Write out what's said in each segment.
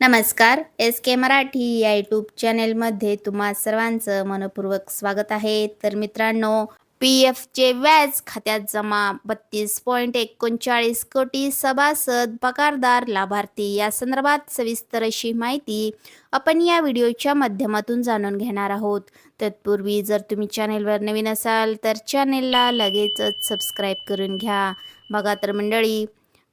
नमस्कार एस के मराठी या यूट्यूब चॅनेलमध्ये तुम्हा सर्वांचं मनपूर्वक स्वागत आहे. तर मित्रांनो पी एफचे व्याज खात्यात जमा बत्तीस पॉईंट एकोणचाळीस कोटी सभासद पगारदार लाभार्थी या संदर्भात सविस्तर अशी माहिती आपण या व्हिडिओच्या माध्यमातून जाणून घेणार आहोत. तत्पूर्वी जर तुम्ही चॅनेलवर नवीन असाल तर चॅनेलला लगेचच सबस्क्राईब करून घ्या. बघा तर मंडळी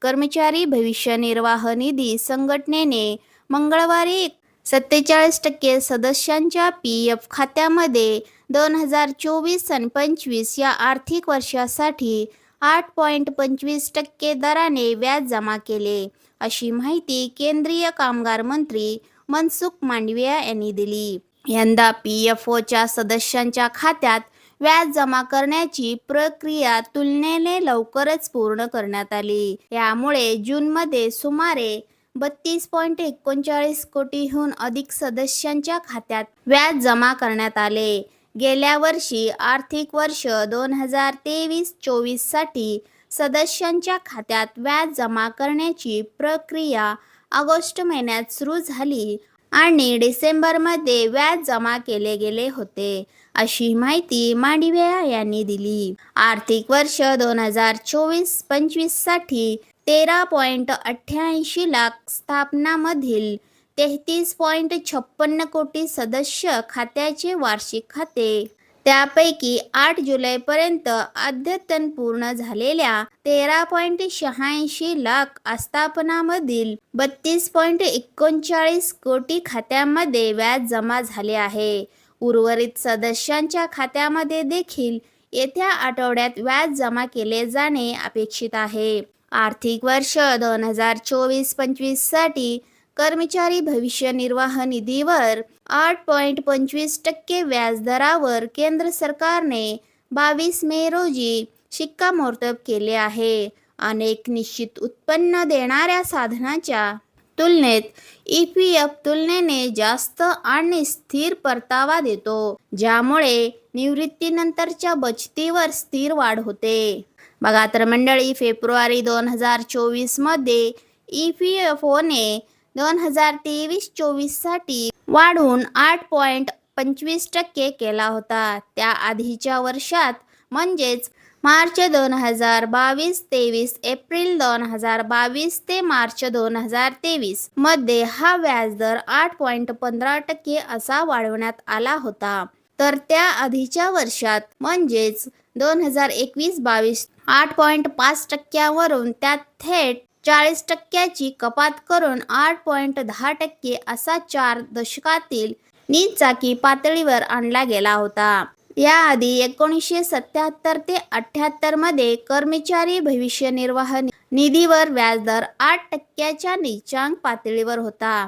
कर्मचारी भविष्य निर्वाह निधी संघटनेने मंगळवारी सत्तेचाळीस टक्के सदस्यांच्या पी एफ खात्यामध्ये दोन हजार चोवीस आणि पंचवीस या आर्थिक वर्षासाठी आठ पॉईंट पंचवीस टक्के दराने व्याज जमा केले अशी माहिती केंद्रीय कामगार मंत्री मनसुख मांडविया यांनी दिली. यंदा पी एफ ओच्या सदस्यांच्या खात्यात व्याज जमा करण्याची प्रक्रिया तुलनेने लवकरच पूर्ण करण्यात आली. यामुळे जूनमध्ये सुमारे बत्तीस पॉईंट एकोणचाळीस कोटीहून अधिक सदस्यांच्या खात्यात व्याज जमा करण्यात आले. गेल्या वर्षी आर्थिक वर्ष दोन हजार तेवीस चोवीससाठी सदस्यांच्या खात्यात व्याज जमा करण्याची प्रक्रिया ऑगस्ट महिन्यात सुरू झाली आणि डिसेंबरमध्ये व्याज जमा केले गेले होते अशी माहिती मांडिव्या यांनी दिली. आर्थिक वर्ष दोन हजार चोवीस पंचवीससाठी तेरा पॉईंट अठ्ठ्याऐंशी लाख स्थापनामधील तेहतीस पॉईंट छप्पन्न कोटी सदस्य खात्याचे वार्षिक खाते. त्यापैकी आठ जुलैपर्यंत अद्यतन पूर्ण झालेल्या तेरा पॉईंट शहाऐंशी लाख आस्थापनामधील बत्तीस पॉईंट एकोणचाळीस कोटी खात्यामध्ये व्याज जमा झाले आहे. उर्वरित सदस्यांच्या खात्यामध्ये देखील येत्या आठवड्यात व्याज जमा केले जाणे अपेक्षित आहे. आर्थिक वर्ष दोन हजार चोवीस पंचवीससाठी कर्मचारी भविष्य निर्वाह निधीवर आठ पॉईंट पंचवीस टक्के व्याजदरावर केंद्र सरकारने बावीस मे रोजी शिक्कामोर्तब केले आहे. अनेक निश्चित उत्पन्न देणाऱ्या साधनाच्या तुलनेत ई पी एफ तुलनेने जास्त आणि स्थिर परतावा देतो ज्यामुळे निवृत्तीनंतरच्या बचतीवर स्थिर वाढ होते. बघा तर मंडळी फेब्रुवारी दोन हजार चोवीसमध्ये ई पी एफ ओने दोन हजार तेवीस चोवीससाठी वाढून आठ पॉईंट पंचवीस टक्के केला होता. त्या आधीच्या वर्षात म्हणजेच मार्च दोन हजार बावीस तेवीस एप्रिल दोन हजार बावीस ते मार्च दोन हजार तेवीसमध्ये हा व्याजदर आठ पॉईंट पंधरा टक्के असा वाढवण्यात आला होता. तर त्या आधीच्या वर्षात म्हणजेच दोन हजार एकवीस बावीस आठ पॉईंट पाच टक्क्यावरून त्यात थेट चाळीस टक्क्याची कपात करून आठ पॉईंट दहा टक्के असा चार दशकातील नीचाकी पातळीवर आणला गेला होता. याआधी एकोणीसशे सत्याहत्तर ते अठ्याहत्तरमध्ये कर्मचारी भविष्य निर्वाह निधीवर व्याजदर आठ टक्क्याच्या नीचांक पातळीवर होता.